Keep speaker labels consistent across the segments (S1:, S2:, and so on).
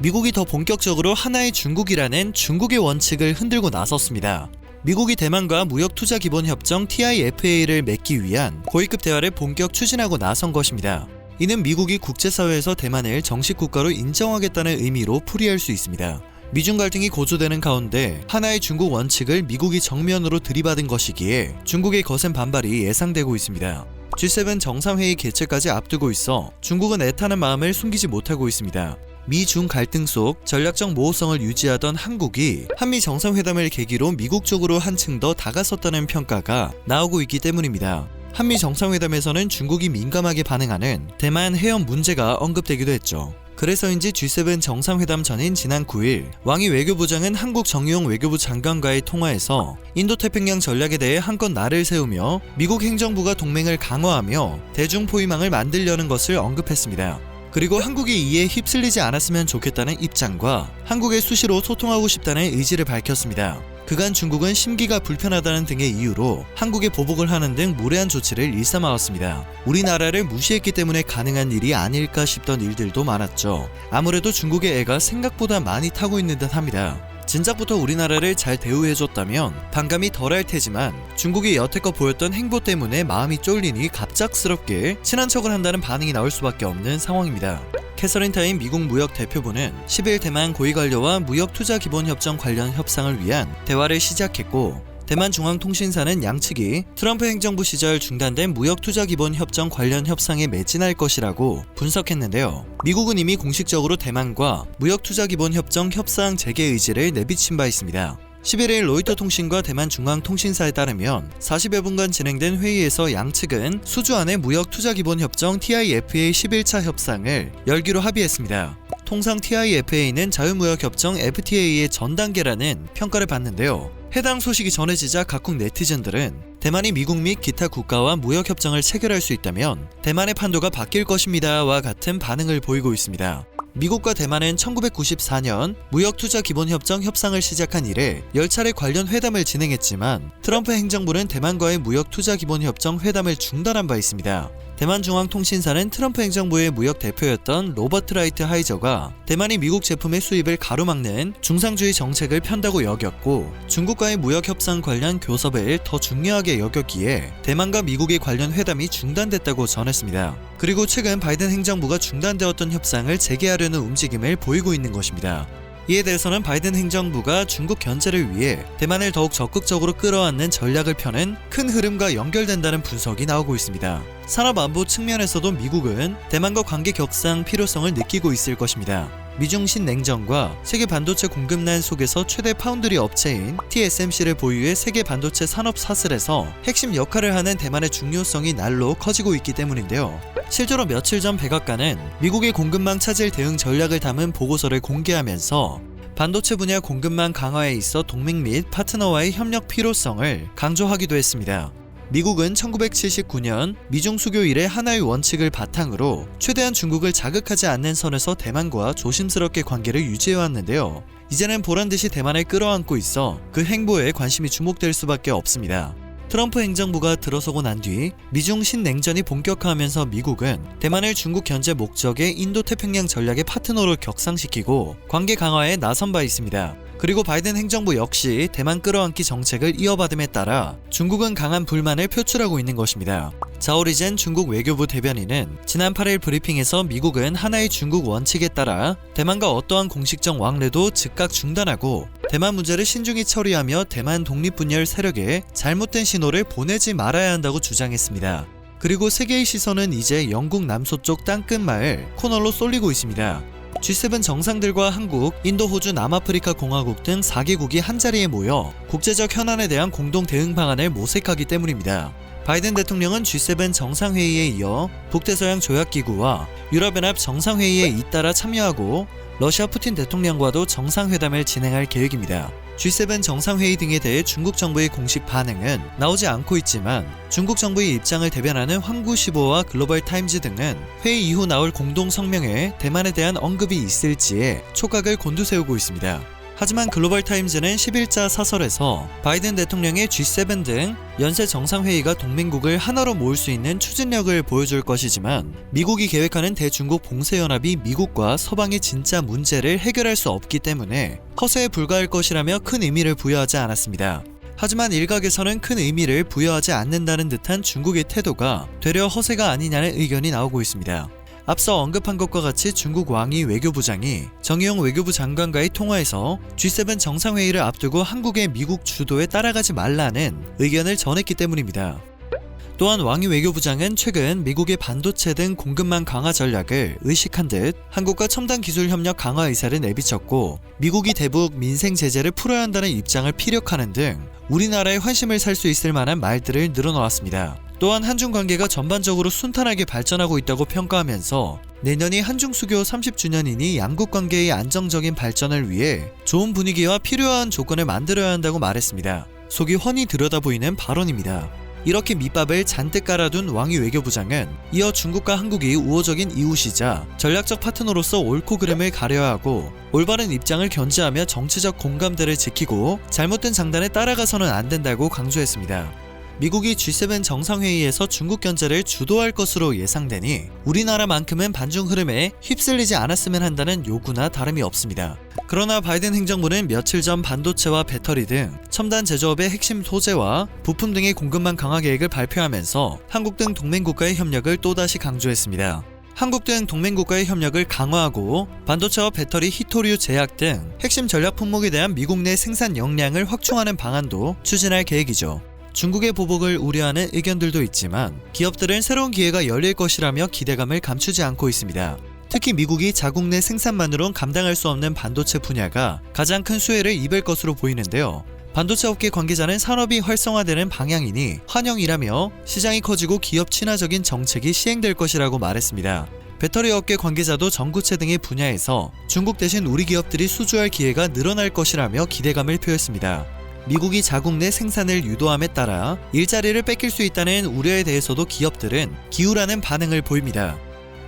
S1: 미국이 더 본격적으로 하나의 중국이라는 중국의 원칙을 흔들고 나섰습니다. 미국이 대만과 무역 투자 기본 협정 TIFA를 맺기 위한 고위급 대화를 본격 추진하고 나선 것입니다. 이는 미국이 국제사회에서 대만을 정식 국가로 인정하겠다는 의미로 풀이할 수 있습니다. 미중 갈등이 고조되는 가운데 하나의 중국 원칙을 미국이 정면으로 들이받은 것이기에 중국의 거센 반발이 예상되고 있습니다. G7 정상회의 개최까지 앞두고 있어 중국은 애타는 마음을 숨기지 못하고 있습니다. 미중 갈등 속 전략적 모호성을 유지하던 한국이 한미 정상회담을 계기로 미국 쪽으로 한층 더 다가섰다는 평가가 나오고 있기 때문입니다. 한미 정상회담에서는 중국이 민감하게 반응하는 대만 해협 문제가 언급되기도 했죠. 그래서인지 G7 정상회담 전인 지난 9일 왕이 외교부장은 한국 정의용 외교부 장관과의 통화에서 인도태평양 전략에 대해 한껏 날을 세우며 미국 행정부가 동맹을 강화하며 대중포위망을 만들려는 것을 언급했습니다. 그리고 한국이 이에 휩쓸리지 않았으면 좋겠다는 입장과 한국에 수시로 소통하고 싶다는 의지를 밝혔습니다. 그간 중국은 심기가 불편하다는 등의 이유로 한국에 보복을 하는 등 무례한 조치를 일삼아왔습니다. 우리나라를 무시했기 때문에 가능한 일이 아닐까 싶던 일들도 많았죠. 아무래도 중국의 애가 생각보다 많이 타고 있는 듯 합니다. 진작부터 우리나라를 잘 대우해줬다면 반감이 덜할 테지만 중국이 여태껏 보였던 행보 때문에 마음이 쫄리니 갑작스럽게 친한 척을 한다는 반응이 나올 수밖에 없는 상황입니다. 캐서린 타임 미국 무역 대표부는 10일 대만 고위 관료와 무역 투자 기본 협정 관련 협상을 위한 대화를 시작했고 대만 중앙통신사는 양측이 트럼프 행정부 시절 중단된 무역 투자 기본 협정 관련 협상에 매진할 것이라고 분석했는데요. 미국은 이미 공식적으로 대만과 무역 투자 기본 협정 협상 재개 의지를 내비친 바 있습니다. 11일 로이터 통신과 대만 중앙 통신사에 따르면 40여 분간 진행된 회의에서 양측은 수주 안의 무역 투자 기본 협정 TIFA 11차 협상을 열기로 합의했습니다. 통상 TIFA는 자유무역 협정 FTA의 전 단계라는 평가를 받는데요. 해당 소식이 전해지자 각국 네티즌들은 대만이 미국 및 기타 국가와 무역 협정을 체결할 수 있다면 대만의 판도가 바뀔 것입니다와 같은 반응을 보이고 있습니다. 미국과 대만은 1994년 무역투자 기본협정 협상을 시작한 이래 10차례 관련 회담을 진행했지만 트럼프 행정부는 대만과의 무역투자 기본협정 회담을 중단한 바 있습니다. 대만 중앙통신사는 트럼프 행정부의 무역 대표였던 로버트 라이트 하이저가 대만이 미국 제품의 수입을 가로막는 중상주의 정책을 편다고 여겼고 중국과의 무역 협상 관련 교섭을 더 중요하게 여겼기에 대만과 미국의 관련 회담이 중단됐다고 전했습니다. 그리고 최근 바이든 행정부가 중단되었던 협상을 재개하려는 움직임을 보이고 있는 것입니다. 이에 대해서는 바이든 행정부가 중국 견제를 위해 대만을 더욱 적극적으로 끌어안는 전략을 펴는 큰 흐름과 연결된다는 분석이 나오고 있습니다. 산업 안보 측면에서도 미국은 대만과 관계 격상 필요성을 느끼고 있을 것입니다. 미중 신 냉전과 세계 반도체 공급난 속에서 최대 파운드리 업체인 TSMC를 보유해 세계 반도체 산업 사슬에서 핵심 역할을 하는 대만의 중요성이 날로 커지고 있기 때문인데요. 실제로 며칠 전 백악관은 미국의 공급망 차질 대응 전략을 담은 보고서를 공개하면서 반도체 분야 공급망 강화에 있어 동맹 및 파트너와의 협력 필요성을 강조하기도 했습니다. 미국은 1979년 미중 수교 이래 하나의 원칙을 바탕으로 최대한 중국을 자극하지 않는 선에서 대만과 조심스럽게 관계를 유지해왔는데요. 이제는 보란 듯이 대만을 끌어안고 있어 그 행보에 관심이 주목될 수밖에 없습니다. 트럼프 행정부가 들어서고 난 뒤 미중 신냉전이 본격화하면서 미국은 대만을 중국 견제 목적의 인도태평양 전략의 파트너로 격상시키고 관계 강화에 나선 바 있습니다. 그리고 바이든 행정부 역시 대만 끌어안기 정책을 이어받음에 따라 중국은 강한 불만을 표출하고 있는 것입니다. 자오리젠 중국 외교부 대변인은 지난 8일 브리핑에서 미국은 하나의 중국 원칙에 따라 대만과 어떠한 공식적 왕래도 즉각 중단하고 대만 문제를 신중히 처리하며 대만 독립분열 세력에 잘못된 신호를 보내지 말아야 한다고 주장했습니다. 그리고 세계의 시선은 이제 영국 남서쪽 땅끝 마을 코널로 쏠리고 있습니다. G7 정상들과 한국, 인도, 호주, 남아프리카 공화국 등 4개국이 한자리에 모여 국제적 현안에 대한 공동 대응 방안을 모색하기 때문입니다. 바이든 대통령은 G7 정상회의에 이어 북대서양 조약기구와 유럽연합 정상회의에 잇따라 참여하고 러시아 푸틴 대통령과도 정상회담을 진행할 계획입니다. G7 정상회의 등에 대해 중국 정부의 공식 반응은 나오지 않고 있지만 중국 정부의 입장을 대변하는 황구시보와 글로벌 타임즈 등은 회의 이후 나올 공동 성명에 대만에 대한 언급이 있을지에 촉각을 곤두세우고 있습니다. 하지만 글로벌 타임즈는 11자 사설에서 바이든 대통령의 G7 등 연쇄 정상회의가 동맹국을 하나로 모을 수 있는 추진력을 보여줄 것이지만 미국이 계획하는 대중국 봉쇄연합이 미국과 서방의 진짜 문제를 해결할 수 없기 때문에 허세에 불과할 것이라며 큰 의미를 부여하지 않았습니다. 하지만 일각에서는 큰 의미를 부여하지 않는다는 듯한 중국의 태도가 되려 허세가 아니냐는 의견이 나오고 있습니다. 앞서 언급한 것과 같이 중국 왕이 외교부장이 정의용 외교부 장관과의 통화에서 G7 정상회의를 앞두고 한국의 미국 주도에 따라가지 말라는 의견을 전했기 때문입니다. 또한 왕이 외교부장은 최근 미국의 반도체 등 공급망 강화 전략을 의식한 듯 한국과 첨단 기술 협력 강화 의사를 내비쳤고 미국이 대북 민생 제재를 풀어야 한다는 입장을 피력하는 등 우리나라의 환심을 살 수 있을 만한 말들을 늘어놓았습니다. 또한 한중 관계가 전반적으로 순탄하게 발전하고 있다고 평가하면서 내년이 한중 수교 30주년이니 양국 관계의 안정적인 발전을 위해 좋은 분위기와 필요한 조건을 만들어야 한다고 말했습니다. 속이 훤히 들여다보이는 발언입니다. 이렇게 밑밥을 잔뜩 깔아둔 왕이 외교부장은 이어 중국과 한국이 우호적인 이웃이자 전략적 파트너로서 옳고 그름을 가려야 하고 올바른 입장을 견지하며 정치적 공감대를 지키고 잘못된 장단에 따라가서는 안 된다고 강조했습니다. 미국이 G7 정상회의에서 중국 견제를 주도할 것으로 예상되니 우리나라만큼은 반중 흐름에 휩쓸리지 않았으면 한다는 요구나 다름이 없습니다. 그러나 바이든 행정부는 며칠 전 반도체와 배터리 등 첨단 제조업의 핵심 소재와 부품 등의 공급망 강화 계획을 발표하면서 한국 등 동맹국가의 협력을 또다시 강조했습니다. 한국 등 동맹국가의 협력을 강화하고 반도체와 배터리, 히토류 제약 등 핵심 전략 품목에 대한 미국 내 생산 역량을 확충하는 방안도 추진할 계획이죠. 중국의 보복을 우려하는 의견들도 있지만 기업들은 새로운 기회가 열릴 것이라며 기대감을 감추지 않고 있습니다. 특히 미국이 자국 내 생산만으론 감당할 수 없는 반도체 분야가 가장 큰 수혜를 입을 것으로 보이는데요. 반도체 업계 관계자는 산업이 활성화되는 방향이니 환영이라며 시장이 커지고 기업 친화적인 정책이 시행될 것이라고 말했습니다. 배터리 업계 관계자도 전구체 등의 분야에서 중국 대신 우리 기업들이 수주할 기회가 늘어날 것이라며 기대감을 표했습니다. 미국이 자국 내 생산을 유도함에 따라 일자리를 뺏길 수 있다는 우려에 대해서도 기업들은 기우라는 반응을 보입니다.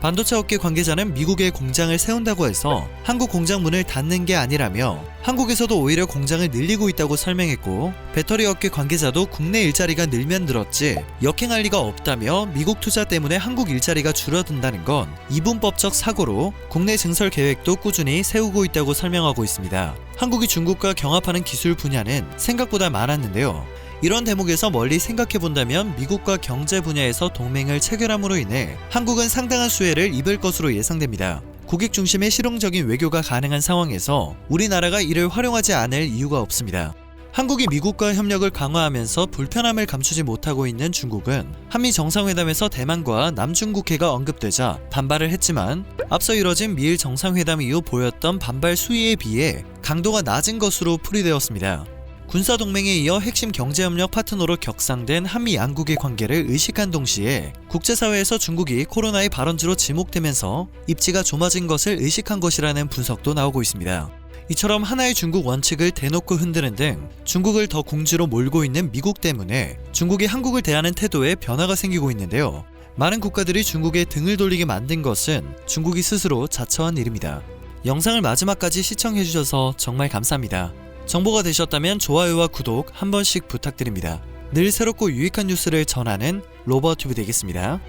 S1: 반도체 업계 관계자는 미국에 공장을 세운다고 해서 한국 공장 문을 닫는 게 아니라며 한국에서도 오히려 공장을 늘리고 있다고 설명했고 배터리 업계 관계자도 국내 일자리가 늘면 늘었지 역행할 리가 없다며 미국 투자 때문에 한국 일자리가 줄어든다는 건 이분법적 사고로 국내 증설 계획도 꾸준히 세우고 있다고 설명하고 있습니다. 한국이 중국과 경합하는 기술 분야는 생각보다 많았는데요. 이런 대목에서 멀리 생각해 본다면 미국과 경제 분야에서 동맹을 체결함으로 인해 한국은 상당한 수혜를 입을 것으로 예상됩니다. 고객 중심의 실용적인 외교가 가능한 상황에서 우리나라가 이를 활용하지 않을 이유가 없습니다. 한국이 미국과 협력을 강화하면서 불편함을 감추지 못하고 있는 중국은 한미 정상회담에서 대만과 남중국해가 언급되자 반발을 했지만 앞서 이뤄진 미일 정상회담 이후 보였던 반발 수위에 비해 강도가 낮은 것으로 풀이되었습니다. 군사 동맹에 이어 핵심 경제협력 파트너로 격상된 한미 양국의 관계를 의식한 동시에 국제사회에서 중국이 코로나의 발원지로 지목되면서 입지가 좁아진 것을 의식한 것이라는 분석도 나오고 있습니다. 이처럼 하나의 중국 원칙을 대놓고 흔드는 등 중국을 더 궁지로 몰고 있는 미국 때문에 중국이 한국을 대하는 태도에 변화가 생기고 있는데요. 많은 국가들이 중국에 등을 돌리게 만든 것은 중국이 스스로 자처한 일입니다. 영상을 마지막까지 시청해주셔서 정말 감사합니다. 정보가 되셨다면 좋아요와 구독 한 번씩 부탁드립니다. 늘 새롭고 유익한 뉴스를 전하는 로버튜브 되겠습니다.